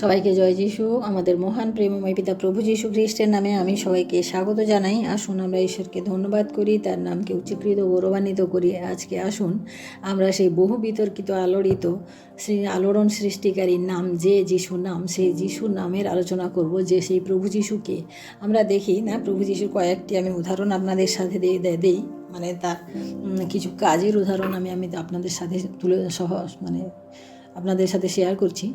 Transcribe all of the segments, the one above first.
সবাইকে জয় যিশু। আমাদের মহান প্রেমময় পিতা প্রভু যিশু খ্রিস্টের নামে আমি সবাইকে স্বাগত জানাই। আসুন, আমরা ঈশ্বরকে ধন্যবাদ করি, তার নামকে উচ্চীকৃত, গৌরবান্বিত করি। আজকে আসুন, আমরা সেই বহু বিতর্কিত, আলোড়িত শ্রী আলোড়ন সৃষ্টিকারীর নাম যে যিশু নাম, সেই যিশুর নামের আলোচনা করব যে সেই প্রভু যিশুকে আমরা দেখি না। প্রভু যিশুর কয়েকটি আমি উদাহরণ আপনাদের সাথে দেই। মানে তার কিছু কাজের উদাহরণ আমি আমি আপনাদের সাথে তুলে সহ মানে আপনাদের সাথে শেয়ার করছি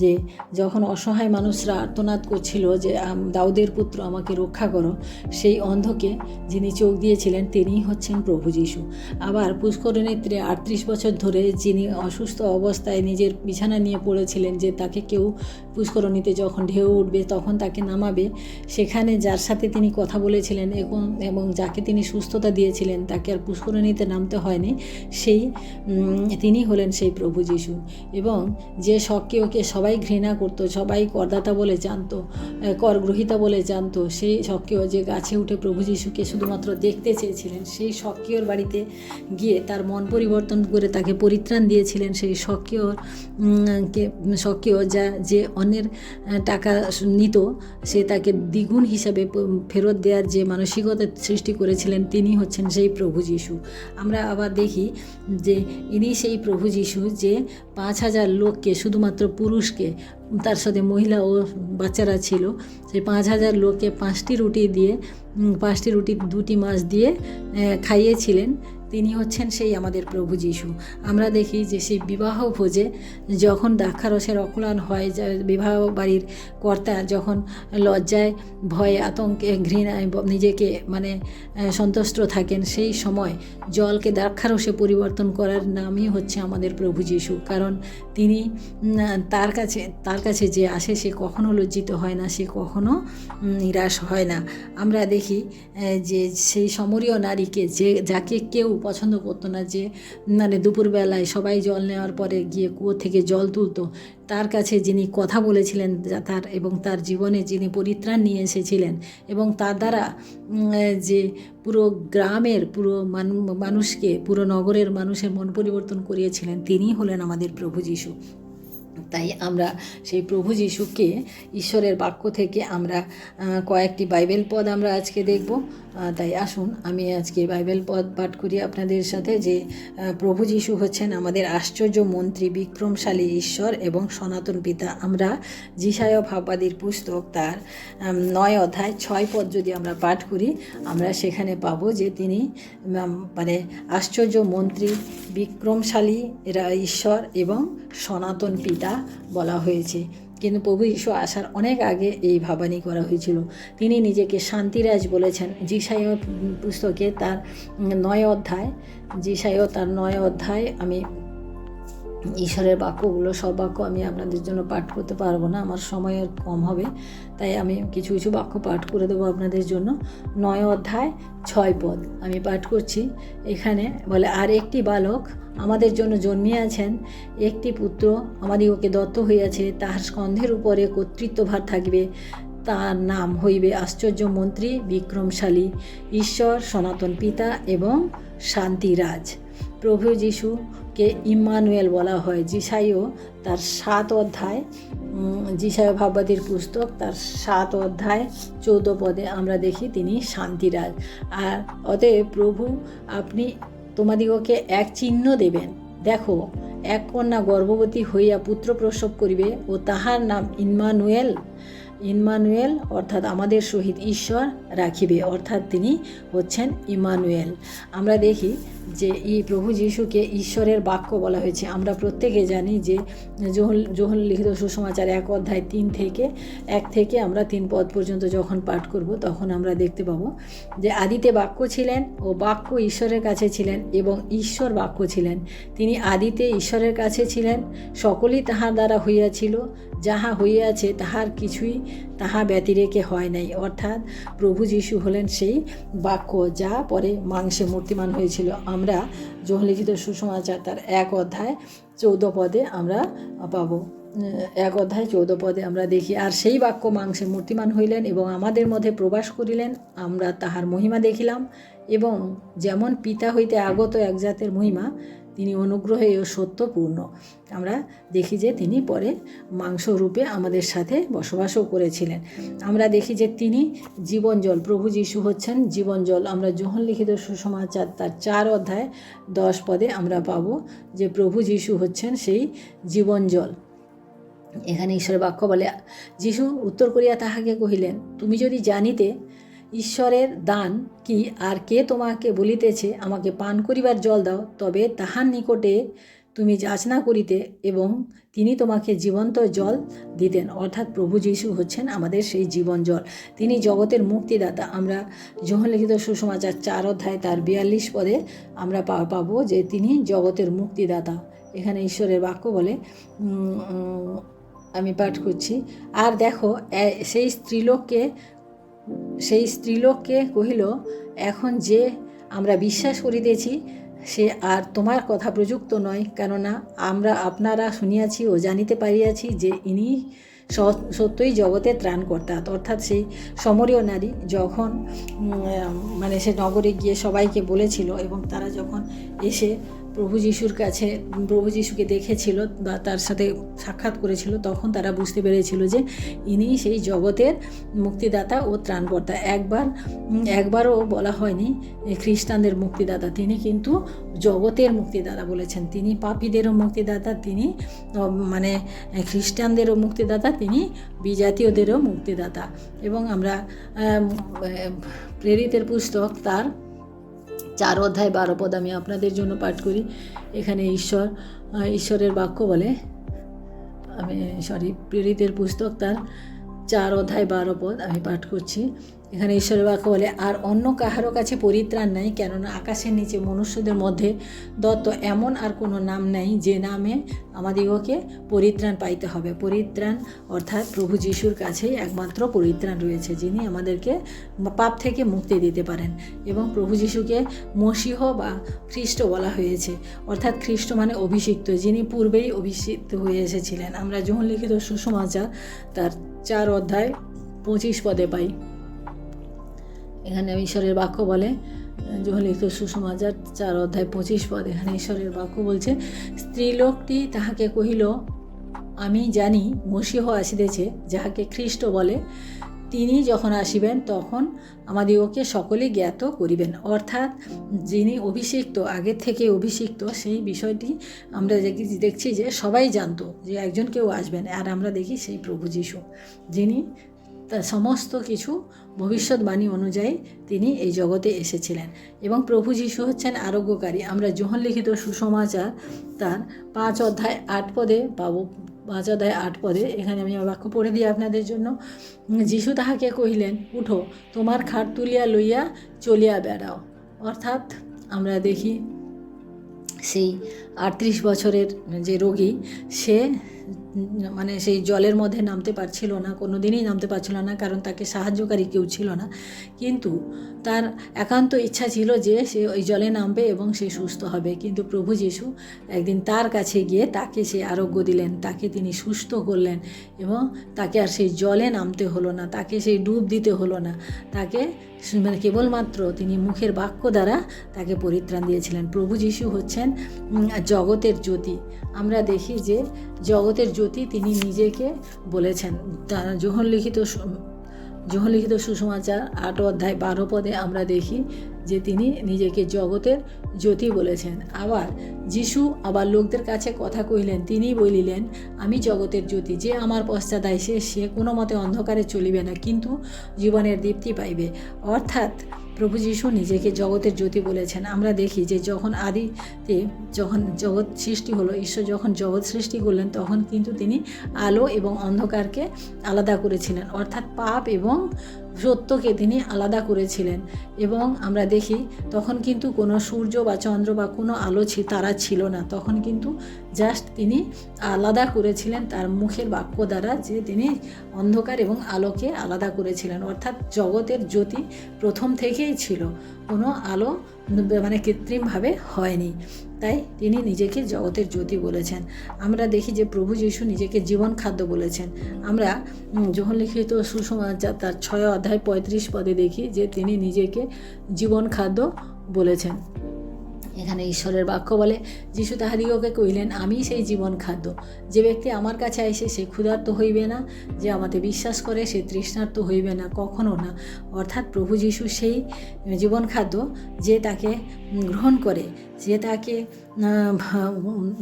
যে যখন অসহায় মানুষরা আর্তনাদ করছিল যে দাউদের পুত্র আমাকে রক্ষা করো, সেই অন্ধকে যিনি চোখ দিয়েছিলেন তিনিই হচ্ছেন প্রভু যিশু। আবার পুষ্করণীতে আটত্রিশ বছর ধরে যিনি অসুস্থ অবস্থায় নিজের বিছানা নিয়ে পড়েছিলেন যে, তাকে কেউ পুষ্করণীতে যখন ঢেউ উঠবে তখন তাকে নামাবে। সেখানে যার সাথে তিনি কথা বলেছিলেন এবং এবং যাকে তিনি সুস্থতা দিয়েছিলেন তাকে আর পুষ্করণীতে নামতে হয়নি, সেই তিনি হলেন সেই প্রভু যিশু। এবং যে সক্রিয়কে সবাই ঘৃণা করতো, সবাই করদাতা বলে জানতো করগ্রহিতা বলে জানতো, সেই সক্রিয় যে গাছে উঠে প্রভু যিশুকে শুধুমাত্র দেখতে চেয়েছিলেন, সেই সক্রিয়র বাড়িতে গিয়ে তার মন পরিবর্তন করে তাকে পরিত্রাণ দিয়েছিলেন, সেই সক্রিয় কে যা, যে অন্যের টাকা নিত, সে তাকে দ্বিগুণ হিসাবে ফেরত দেওয়ার যে মানসিকতা সৃষ্টি করেছিলেন তিনি হচ্ছেন সেই প্রভু যিশু। আমরা আবার দেখি যে ইনি সেই প্রভু যিশু যে পাঁচ হাজার লোককে, শুধুমাত্র পুরুষকে, তার সাথে মহিলা ও বাচ্চারা ছিল সেই পাঁচ হাজার লোককে পাঁচটি রুটি দিয়ে পাঁচটি রুটি দুটি মাছ দিয়ে খাইয়েছিলেন। তিনি হচ্ছেন সেই আমাদের প্রভু যিশু। আমরা দেখি যে সেই বিবাহ ভোজে যখন দ্রাক্ষারসের অকুলান হয় বিবাহ বাড়ির কর্তা যখন লজ্জায়, ভয়ে, আতঙ্কে, ঘৃণায় নিজেকে মানে সন্তুষ্ট থাকেন, সেই সময় জলকে দ্রাক্ষারসে পরিবর্তন করার নামই হচ্ছে আমাদের প্রভু যিশু। কারণ তিনি তার কাছে তার কাছে যে আসে, সে কখনো লজ্জিত হয় না, সে কখনো নিরাশ হয় না। আমরা দেখি যে সেই সমরীয় নারীকে যে, যাকে কেউ পছন্দ করতো না যে মানে দুপুরবেলায় সবাই জল নেওয়ার পরে গিয়ে কুয়ো থেকে জল তুলতো। তার কাছে যিনি কথা বলেছিলেন তার এবং তার জীবনে যিনি পরিত্রাণ নিয়ে এসেছিলেন এবং তার দ্বারা যে পুরো গ্রামের, পুরো মানুষকে, পুরো নগরের মানুষের মন পরিবর্তন করিয়েছিলেন, তিনি হলেন আমাদের প্রভু যিশু। তাই আমরা সেই প্রভু যিশুকে ঈশ্বরের বাক্য থেকে আমরা কয়েকটি বাইবেল পদ আমরা আজকে দেখব। তাই আসুন, আমি আজকে বাইবেল পদ পাঠ করি আপনাদের সাথে যে প্রভু যিশু হচ্ছেন আমাদের আশ্চর্য মন্ত্রী, বিক্রমশালী ঈশ্বর এবং সনাতন পিতা। আমরা যিশায় ভাববাদীর পুস্তক তার নয় অধ্যায় ছয় পদ যদি আমরা পাঠ করি, আমরা সেখানে পাবো যে তিনি মানে আশ্চর্য মন্ত্রী, বিক্রমশালী ঈশ্বর এবং সনাতন পিতা বলা হয়েছে। কিন্তু প্রভু যিশু আসার অনেক আগে এই ভাবানি করা হয়েছিল। তিনি নিজেকে শান্তিরাজ বলেছেন। জিসায় পুস্তকে তার নয় অধ্যায় জিসায়ও তার নয় অধ্যায় আমি ঈশ্বরের বাক্যগুলো, সব বাক্য আমি আপনাদের জন্য পাঠ করতে পারব না, আমার সময় আর কম হবে। তাই আমি কিছু কিছু বাক্য পাঠ করে দেবো আপনাদের জন্য। নয় অধ্যায়, ছয় পদ। আমি পাঠ করছি। এখানে বলে, আর একটি বালক আমাদের জন্য জন্মিয়াছেন, একটি পুত্র আমাদিগকে দত্ত হইয়াছে, তাহার স্কন্ধের উপরে কর্তৃত্বভার থাকবে, তার নাম হইবে আশ্চর্য মন্ত্রী, বিক্রমশালী, ঈশ্বর, সনাতন পিতা এবং শান্তিরাজ। প্রভু যিশুকে ইম্মানুয়েল বলা হয়, যিশাইও তার সাত অধ্যায় যিশায় ভাববাদীর পুস্তক তার সাত অধ্যায়, চৌদ্দ পদে আমরা দেখি তিনি শান্তিরাজ। আর অতএব প্রভু, আপনি তোমাদিগকে এক চিহ্ন দেবেন। দেখো, এক কন্যা গর্ভবতী হইয়া পুত্র প্রসব করিবে ও তাহার নাম ইনমানুয়েল ইনমানুয়েল অর্থাৎ আমাদের সহিত ঈশ্বর রাখিবে, অর্থাৎ তিনি হচ্ছেন ইমানুয়েল। আমরা দেখি যে এই প্রভু যিশুকে ঈশ্বরের বাক্য বলা হয়েছে। আমরা প্রত্যেকে জানি যে জোহল জোহল লিখিত সুসমাচার এক অধ্যায় তিন থেকে, এক থেকে আমরা তিন পদ পর্যন্ত যখন পাঠ করব, তখন আমরা দেখতে পাবো যে আদিতে বাক্য ছিলেন ও বাক্য ঈশ্বরের কাছে ছিলেন এবং ঈশ্বর বাক্য ছিলেন। তিনি আদিতে ঈশ্বরের কাছে ছিলেন, সকলেই তাহার দ্বারা হইয়াছিল যাহা হইয়াছে তাহার কিছুই তাহা ব্যতিরেকে হয় নাই। অর্থাৎ প্রভু যিশু হলেন সেই বাক্য যা পরে মাংসে মূর্তিমান হয়েছিল। আমরা জহলিখিত সুসমাচার তার এক অধ্যায় চৌদ্দ পদে আমরা পাবো। এক অধ্যায় চৌদ্দ পদে আমরা দেখি, আর সেই বাক্য মাংসে মূর্তিমান হইলেন এবং আমাদের মধ্যে প্রবাস করিলেন। আমরা তাহার মহিমা দেখিলাম এবং যেমন পিতা হইতে আগত এক জাতের মহিমা তিনি অনুগ্রহে ও সত্যপূর্ণ। আমরা দেখি যে তিনি পরে মাংস রূপে আমাদের সাথে বসবাসও করেছিলেন। আমরা দেখি যে তিনি জীবন জল প্রভু যিশু হচ্ছেন জীবন জল আমরা যোহন লিখিত সুসমাচার তার চার অধ্যায় দশ পদে আমরা পাবো যে প্রভু যিশু হচ্ছেন সেই জীবন জল এখানে ঈশ্বরের বাক্য বলে, যিশু, উত্তর করিয়া তাহাকে কহিলেন, তুমি যদি জানিতে ঈশ্বরের দান কি? আর কে তোমাকে বলিতেছে, আমাকে পান করিবার জল দাও, তবে তাহার নিকটে তুমি যাচনা করিতে এবং তিনি তোমাকে জীবন্ত জল দিতেন। অর্থাৎ প্রভু যীশু হচ্ছেন আমাদের সেই জীবন জল। তিনি জগতের মুক্তিদাতা। আমরা লিখিত সুসমাচার চার অধ্যায় তার বিয়াল্লিশ পদে আমরা পাবো যে তিনি জগতের মুক্তিদাতা। এখানে ঈশ্বরের বাক্য বলে আমি পাঠ করছি। আর দেখো সেই স্ত্রীলোককে সেই স্ত্রীলোককে কহিল, এখন যে আমরা বিশ্বাস করিতেছি, সে আর তোমার কথা প্রযুক্ত নয়। কেননা আমরা আপনারা শুনিয়াছি ও জানিতে পারিয়াছি যে ইনি সত্যই জগতের ত্রাণকর্তা। অর্থাৎ সেই সমরীয় নারী। যখন মানে সে নগরে গিয়ে সবাইকে বলেছিল এবং তারা যখন এসে প্রভু যিশুর কাছে, প্রভু যিশুকে দেখেছিল বা তার সাথে সাক্ষাৎ করেছিল, তখন তারা বুঝতে পেরেছিল যে ইনি সেই জগতের মুক্তিদাতা ও ত্রাণকর্তা। একবার, একবারও বলা হয়নি খ্রিস্টানদের মুক্তিদাতা, তিনি কিন্তু জগতের মুক্তিদাতা বলেছেন। তিনি পাপীদেরও মুক্তিদাতা, তিনি মানে খ্রিস্টানদেরও মুক্তিদাতা, তিনি বিজাতীয়দেরও মুক্তিদাতা। এবং আমরা প্রেরিতের পুস্তক তার চার অধ্যায় বারো পদ আমি আপনাদের জন্য পাঠ করি। এখানে ঈশ্বর ঈশ্বরের বাক্য বলে, আমি সরি প্রেরিতের পুস্তক তার চার অধ্যায় বারো পদ আমি পাঠ করছি। এখানে ঈশ্বরের বাক্য বলে, আর অন্য কাহারও কাছে পরিত্রাণ নাই, কেননা আকাশের নিচে মনুষ্যদের মধ্যে দত্ত এমন আর কোনো নাম নাই যে নামে আমাদিগকে পরিত্রাণ পাইতে হবে। পরিত্রাণ অর্থাৎ প্রভু যিশুর কাছেই একমাত্র পরিত্রাণ রয়েছে, যিনি আমাদেরকে পাপ থেকে মুক্তি দিতে পারেন। এবং প্রভু যিশুকে মসিহ বা খ্রিস্ট বলা হয়েছে, অর্থাৎ খ্রিস্ট মানে অভিষিক্ত, যিনি পূর্বেই অভিষিক্ত হয়ে এসেছিলেন। আমরা যখন লিখিত সুসমাচার তার চার অধ্যায় পঁচিশ পদে পাই। এখানে ঈশ্বরের বাক্য বলে লিখিত সুসমাচার চার অধ্যায় পঁচিশ পদ, এখানে ঈশ্বরের বাক্য বলছে, স্ত্রীলোকটি তাহাকে কহিল, আমি জানি মসিহ আসিতেছে, যাহাকে খ্রিস্ট বলে, তিনি যখন আসিবেন তখন আমাদিগকে সকলে জ্ঞাত করিবেন। অর্থাৎ যিনি অভিষিক্ত আগের থেকে অভিষিক্ত, সেই বিষয়টি আমরা দেখি- দেখছি যে সবাই জানতো যে একজন কেউ আসবেন, আর আমরা দেখি সেই প্রভু যিশু, যিনি সমস্ত কিছু ভবিষ্যৎবাণী অনুযায়ী তিনি এই জগতে এসেছিলেন। এবং প্রভু যিশু হচ্ছেন আরোগ্যকারী। আমরা লিখিত সুসমাচার তার পাঁচ অধ্যায় আট পদে পাবো। পাঁচ অধ্যায় আট পদে। এখানে আমি বাক্য পড়ে দিই আপনাদের জন্য। যিশু তাহাকে কহিলেন, উঠো, তোমার খাট তুলিয়া লইয়া চলিয়া বেড়াও। অর্থাৎ আমরা দেখি সেই আটত্রিশ বছরের যে রোগী, সে মানে সেই জলের মধ্যে নামতে পারছিল না কোনো দিনই নামতে পারছিল না, কারণ তাকে সাহায্যকারী কেউ ছিল না। কিন্তু তার একান্ত ইচ্ছা ছিল যে সে ওই জলে নামবে এবং সে সুস্থ হবে। কিন্তু প্রভু যিশু একদিন তার কাছে গিয়ে তাকে সে আরোগ্য দিলেন, তাকে তিনি সুস্থ করলেন এবং তাকে আর সেই জলে নামতে হলো না, তাকে সেই ডুব দিতে হলো না। তাকে মানে কেবলমাত্র তিনি মুখের বাক্য দ্বারা তাকে পরিত্রাণ দিয়েছিলেন। প্রভু যিশু হচ্ছেন উম, জগতের জ্যোতি। আমরা দেখি যে জগতের জ্যোতি তিনি নিজেকে বলেছেন। যখন লিখিত যখন লিখিত সুসমাচার আট অধ্যায় বারো পদে আমরা দেখি যে তিনি নিজেকে জগতের জ্যোতি বলেছেন। আবার যিশু আবার লোকদের কাছে কথা কহিলেন তিনি বলিলেন আমি জগতের জ্যোতি যে আমার পশ্চাৎ আইসে সে কোনো মতে অন্ধকারে চলিবে না কিন্তু জীবনের দীপ্তি পাইবে। অর্থাৎ প্রভু যিশু নিজেকে জগতের জ্যোতি বলেছেন। আমরা দেখি যে যখন আদিতে যখন জগৎ সৃষ্টি হলো, ঈশ্বর যখন জগৎ সৃষ্টি করলেন, তখন কিন্তু তিনি আলো এবং অন্ধকারকে আলাদা করেছিলেন। অর্থাৎ পাপ এবং সত্যকে তিনি আলাদা করেছিলেন এবং আমরা দেখি তখন কিন্তু কোনো সূর্য বা চন্দ্র বা কোনো আলো তারা ছিল না। তখন কিন্তু জাস্ট তিনি আলাদা করেছিলেন তার মুখের বাক্য দ্বারা যে তিনি অন্ধকার এবং আলোকে আলাদা করেছিলেন। অর্থাৎ জগতের জ্যোতি প্রথম থেকেই ছিল। কোনো আলো মানে কৃত্রিমভাবে হয়নি। তাই তিনি নিজেকে জগতের জ্যোতি বলেছেন। আমরা দেখি যে প্রভু যীশু নিজেকে জীবন খাদ্য বলেছেন। আমরা যখন লিখিত সুসমাচার তার ছয় অধ্যায় পঁয়ত্রিশ পদে দেখি যে তিনি নিজেকে জীবন খাদ্য বলেছেন। এখানে ঈশ্বরের বাক্য বলে, যিশু তাহাদিগকে কহিলেন, আমি সেই জীবন খাদ্য। যে ব্যক্তি আমার কাছে আইসে সে ক্ষুধার্ত হইবে না। যে আমাতে বিশ্বাস করে, সে তৃষ্ণার্ত হইবে না, কখনো না। অর্থাৎ প্রভু যিশু সেই জীবন খাদ্য যে তাকে গ্রহণ করে, যে তাকে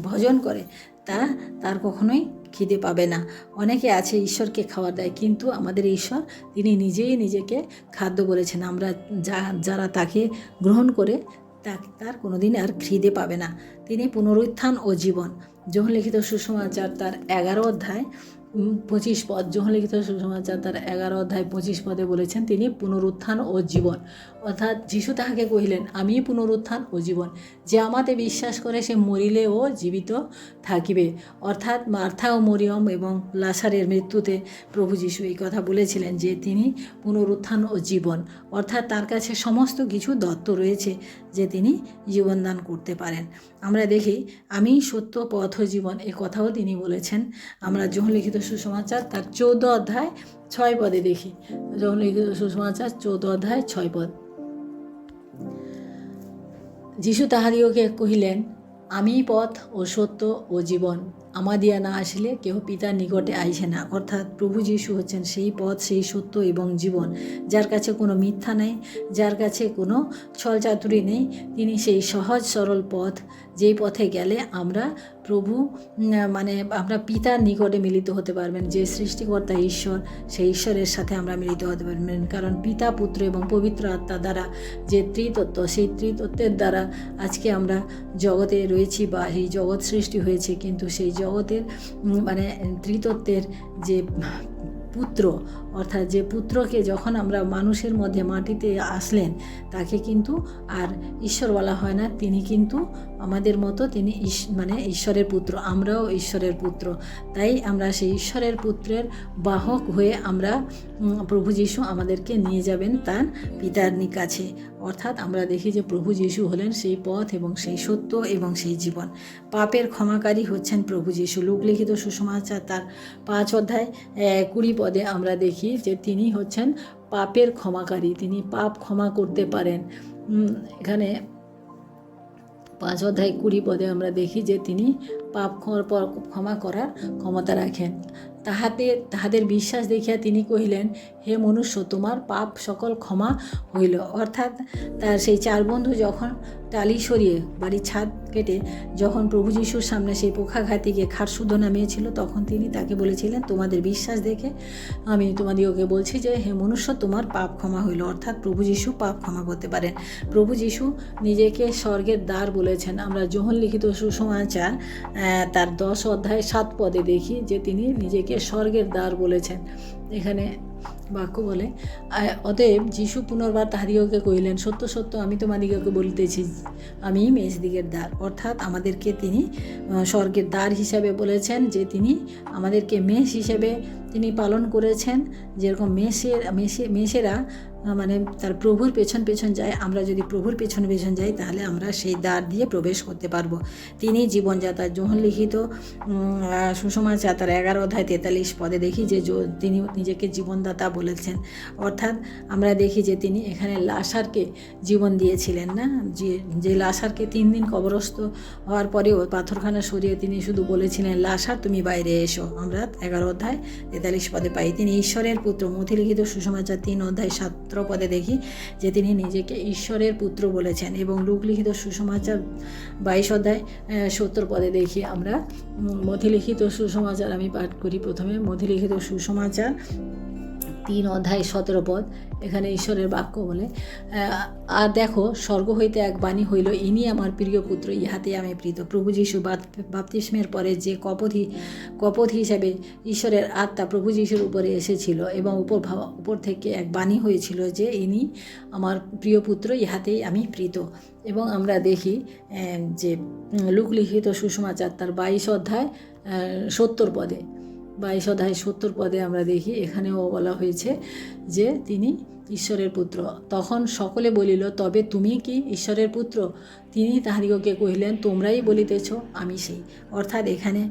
ভজন করে, তা তার কখনোই খিদে পাবে না। অনেকে আছে ঈশ্বরকে খাবার দেয়, কিন্তু আমাদের ঈশ্বর তিনি নিজেই নিজেকে খাদ্য বলেছেন। আমরা যা, যারা তাকে গ্রহণ করে তা- তার কোনোদিন আর খিদে পাবে না। তিনি পুনরুত্থান ও জীবন। যখন লিখিত সুষমাচার তার এগারো অধ্যায় পঁচিশ পদ যখন লিখিত সুসমাচার তার এগারো অধ্যায় পঁচিশ পদে বলেছেন তিনি পুনরুত্থান ও জীবন। অর্থাৎ যিশু তাহাকে কহিলেন, আমি পুনরুত্থান ও জীবন। যে আমাতে বিশ্বাস করে সে মরিলেও জীবিত থাকিবে। অর্থাৎ মার্থা ও মরিয়ম এবং লাসারের মৃত্যুতে প্রভু যিশু এই কথা বলেছিলেন যে তিনি পুনরুত্থান ও জীবন। অর্থাৎ তার কাছে সমস্ত কিছু দত্ত রয়েছে যে তিনি জীবনদান করতে পারেন। আমরা দেখি, আমি সত্য, পথ জীবন এ কথাও তিনি বলেছেন। আমরা যখন লিখিত সুসমাচার তার চৌদ্দ অধ্যায় ছয় পদে দেখি। যখন সুসমাচার চৌদ্দ অধ্যায় ছয় পদ। যিশু তাহাদিওকে কহিলেন, আমি পথ ও সত্য ও জীবন, আমা দিয়া না আসলে কেহ পিতার নিকটে আইসে না। অর্থাৎ প্রভু যিশু হচ্ছেন সেই পথ, সেই সত্য এবং জীবন, যার কাছে কোনো মিথ্যা নেই, যার কাছে কোনো ছলচাতুরি নেই। তিনি সেই সহজ সরল পথ, যেই পথে গেলে আমরা প্রভু মানে আমরা পিতার নিকটে মিলিত হতে পারবেন, যে সৃষ্টিকর্তা ঈশ্বর, সেই ঈশ্বরের সাথে আমরা মিলিত হতে পারবেন। কারণ পিতা, পুত্র এবং পবিত্র আত্মা দ্বারা যে ত্রিতত্ত্ব, সেই ত্রিতত্ত্বের দ্বারা আজকে আমরা জগতে রয়েছি বা এই জগৎ সৃষ্টি হয়েছে। কিন্তু সেই জগতের মানে ত্রিতত্ত্বের যে পুত্র, অর্থাৎ যে পুত্রকে যখন আমরা মানুষের মধ্যে মাটিতে আসলেন, তাকে কিন্তু আর ঈশ্বর বলা হয় না, তিনি কিন্তু আমাদের মতো তিনি মানে ঈশ্বরের পুত্র, আমরাও ঈশ্বরের পুত্র। তাই আমরা সেই ঈশ্বরের পুত্রের বাহক হয়ে আমরা প্রভু যিশু আমাদেরকে নিয়ে যাবেন তার পিতার কাছে অর্থাৎ আমরা দেখি যে প্রভু যিশু হলেন সেই পথ এবং সেই সত্য এবং সেই জীবন। পাপের ক্ষমাকারী হচ্ছেন প্রভু যিশু। লোকলিখিত সুসমাচার তার পাঁচ অধ্যায় কুড়ি পদে আমরা দেখি যে তিনি হচ্ছেন পাপের ক্ষমাকারী। তিনি পাপ ক্ষমা করতে পারেন। এখানে পাঁচ অধ্যায় কুড়ি পদে আমরা দেখি যে তিনি পাপ ক্ষমা করার ক্ষমতা রাখেন। তাহাতে, তাহাদের বিশ্বাস দেখিয়া তিনি কহিলেন, হে মনুষ্য, তোমার পাপ সকল ক্ষমা হইল। অর্থাৎ তার সেই চার বন্ধু যখন টালি সরিয়ে বাড়ির ছাদ কেটে যখন প্রভু যিশুর সামনে সেই পোখাঘাতি পোখাঘাতিকে খারশুদ্ধ নামিয়েছিল তখন তিনি তাকে বলেছিলেন, তোমাদের বিশ্বাস দেখে আমি তোমাদিওকে বলছি যে, হে মনুষ্য, তোমার পাপ ক্ষমা হইল। অর্থাৎ প্রভু যিশু পাপ ক্ষমা করতে পারেন। প্রভু যিশু নিজেকে স্বর্গের দ্বার বলেছেন। আমরা যোহন লিখিত সুসমাচার তার দশ অধ্যায় সাত পদে দেখি যে তিনি নিজেকে স্বর্গের দ্বার বলেছেন। এখানে বাক্য বলে অতএব যিশু পুনর্বার তাহাদিগকে কহিলেন, সত্য সত্য, আমি তোমাদিগকে বলিতেছি, আমি মেষ দিকের দ্বার। অর্থাৎ আমাদেরকে তিনি স্বর্গের দ্বার হিসাবে বলেছেন, যে তিনি আমাদেরকে মেষ হিসেবে তিনি পালন করেছেন, যেরকম মেষের মেষে মেষেরা মানে তার প্রভুর পেছন পেছন যায়, আমরা যদি প্রভুর পেছন পেছন যাই, তাহলে আমরা সেই দ্বার দিয়ে প্রবেশ করতে পারব। তিনি জীবনযাত্রা যোহন লিখিত সুষমাচার তার এগারো অধ্যায় তেতাল্লিশ পদে দেখি যে, তিনি নিজেকে জীবনদাতা বলেছেন। অর্থাৎ আমরা দেখি যে তিনি এখানে লাসারকে জীবন দিয়েছিলেন না? যে যে লাসারকে তিন দিন কবরস্থ হওয়ার পরেও পাথরখানা সরিয়ে তিনি শুধু বলেছিলেন, লাসার, তুমি বাইরে এসো। আমরা এগারো অধ্যায় তেতাল্লিশ পদে পাই। তিনি ঈশ্বরের পুত্র। মথিলিখিত সুসমাচার তিন অধ্যায় সাত্র পদে দেখি যে তিনি নিজেকে ঈশ্বরের পুত্র বলেছেন এবং লোকলিখিত সুসমাচার বাইশ অধ্যায় সত্তর পদে দেখি আমরা। মথি মথিলিখিত সুসমাচার আমি পাঠ করি প্রথমে। মথিলিখিত সুসমাচার তিন অধ্যায় সতেরো পদ, এখানে ঈশ্বরের বাক্য বলে আর দেখো, স্বর্গ হইতে এক বাণী হইল, ইনি আমার প্রিয় পুত্র ইহাতে আমি প্রীত। প্রভু যিশু বাপতিস্মের পরে যে কপথি, কপথ হিসাবে ঈশ্বরের আত্মা প্রভু যিশুর উপরে এসেছিল এবং উপর উপর থেকে এক বাণী হয়েছিল যে, ইনি আমার প্রিয় পুত্র, ইহাতেই আমি প্রীত। এবং আমরা দেখি যে লোকলিখিত সুষমাচার তার বাইশ অধ্যায় সত্তর পদে। বাইশ অধ্যায় সত্তর পদে আমরা দেখি, এখানেও বলা হয়েছে যে তিনি ঈশ্বরের পুত্র। তখন সকলে বলিল, তবে তুমি কি ঈশ্বরের পুত্র? তিনি তাহাদিগকে কহিলেন, তোমরাই বলিতেছ, আমি সেই। অর্থাৎ এখানে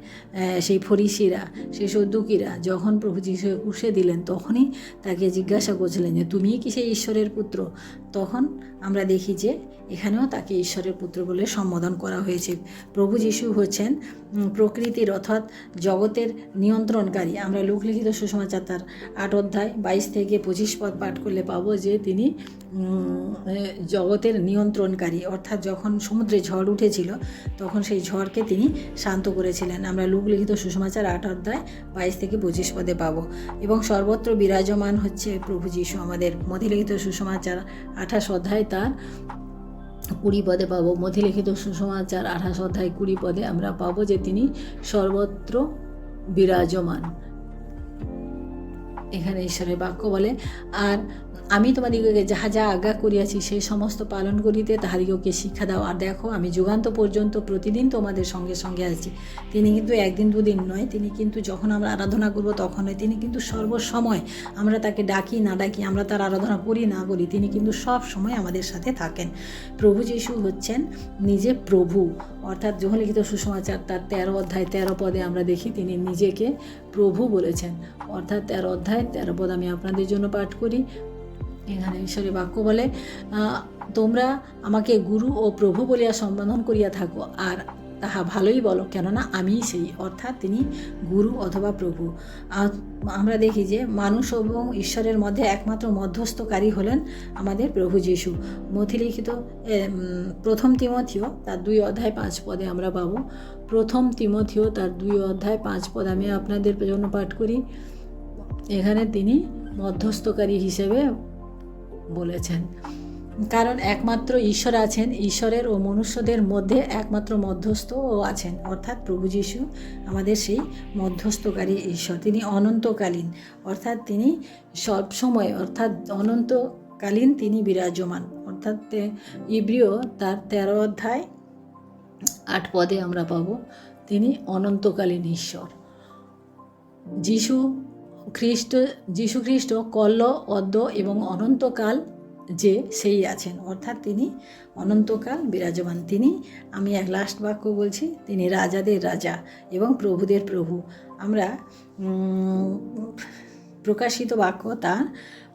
সেই ফরিসিরা, সেই সদ্যুকিরা যখন প্রভু যিশু কুশে দিলেন, তখনই তাকে জিজ্ঞাসা করছিলেন যে, তুমি কি সেই ঈশ্বরের পুত্র? তখন আমরা দেখি যে, এখানেও তাকে ঈশ্বরের পুত্র বলে সম্বোধন করা হয়েছে। প্রভু যিশু হচ্ছেন প্রকৃতির অর্থাৎ জগতের নিয়ন্ত্রণকারী। আমরা লোকলিখিত সুসমাচার তার আট অধ্যায় বাইশ থেকে পঁচিশ পদ পাঠ করলে পাবো যে, তিনি জগতের নিয়ন্ত্রণকারী। অর্থাৎ যখন সমুদ্রে ঝড় উঠেছিল, তখন সেই ঝড়কে তিনি শান্ত করেছিলেন। আমরা লোকলিখিত সুষমাচার আট অধ্যায় বাইশ থেকে পঁচিশ পদে পাবো। এবং সর্বত্র বিরাজমান হচ্ছে প্রভু যিশু। আমাদের মধিলিখিত সুষমাচার আঠাশ অধ্যায় তার কুড়ি পদে পাবো। মধিলিখিত সুষমাচার আঠাশ অধ্যায় কুড়ি পদে আমরা পাবো যে তিনি সর্বত্র বিরাজমান। এখানে ঈশ্বরের বাক্য বলে, আর আমি তোমাদিগকে যাহা যা আজ্ঞা করিয়াছি, সেই সমস্ত পালন করিতে তাহাদিগকে শিক্ষা দাও। আর দেখো, আমি যুগান্ত পর্যন্ত প্রতিদিন তোমাদের সঙ্গে সঙ্গে আছি। তিনি কিন্তু একদিন দুদিন নয়, তিনি কিন্তু যখন আমরা আরাধনা করব তখন নয়, তিনি কিন্তু সর্বসময় আমরা তাকে ডাকি, না ডাকি, আমরা তার আরাধনা করি, না করি, তিনি কিন্তু সব সময় আমাদের সাথে থাকেন। প্রভু যিশু হচ্ছেন নিজে প্রভু। অর্থাৎ যখন লিখিত সুসমাচার তার তেরো অধ্যায় তেরো পদে আমরা দেখি, তিনি নিজেকে প্রভু বলেছেন। অর্থাৎ তেরো অধ্যায়, তেরো পদ আমি আপনাদের জন্য পাঠ করি। এখানে ঈশ্বরের বাক্য বলে তোমরা আমাকে গুরু ও প্রভু বলিয়া সম্বোধন করিয়া থাকো, আর তাহা ভালোই বলো, কেননা আমিই সেই। অর্থাৎ তিনি গুরু অথবা প্রভু। আমরা দেখি যে মানুষ এবং ঈশ্বরের মধ্যে একমাত্র মধ্যস্থকারী হলেন আমাদের প্রভু যিশু। মথিলিখিত প্রথম তিমথিও, তার দুই অধ্যায় পাঁচ পদে আমরা পাবো। প্রথম তিমথিও তার দুই অধ্যায় পাঁচ পদ আমি আপনাদের জন্য পাঠ করি। এখানে তিনি মধ্যস্থকারী হিসেবে বলেছেন। কারণ একমাত্র ঈশ্বর আছেন, ঈশ্বরের ও মনুষ্যদের মধ্যে একমাত্র মধ্যস্থও আছেন। অর্থাৎ প্রভু যিশু আমাদের সেই মধ্যস্থকারী ঈশ্বর। তিনি অনন্তকালীন, অর্থাৎ তিনি সবসময়, অর্থাৎ অনন্তকালীন তিনি বিরাজমান। অর্থাৎ ইব্রিয় তার তেরো অধ্যায় আট পদে আমরা পাবো। তিনি অনন্তকালীন ঈশ্বর। যিশু খ্রিস্ট, যীশু খ্রিস্ট কল্ল, অদ্য এবং অনন্তকাল যে সেই আছেন। অর্থাৎ তিনি অনন্তকাল বিরাজমান। তিনি, আমি এক লাস্ট বাক্য বলছি, তিনি রাজাদের রাজা এবং প্রভুদের প্রভু। আমরা প্রকাশিত বাক্য তার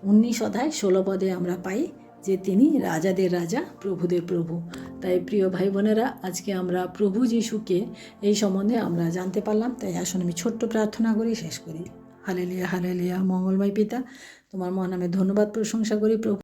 উনিশ অধ্যায় ষোলো পদে আমরা পাই যে তিনি রাজাদের রাজা, প্রভুদের প্রভু। তাই প্রিয় ভাই বোনেরা আজকে আমরা প্রভু যিশুকে এই সম্বন্ধে আমরা জানতে পারলাম। তাই আসুন আমি ছোট্ট প্রার্থনা করি, শেষ করি। হালেলিয়া হালেলিয়া, মঙ্গলময় পিতা, তোমার মহানামে ধন্যবাদ, প্রশংসা করি প্রভু।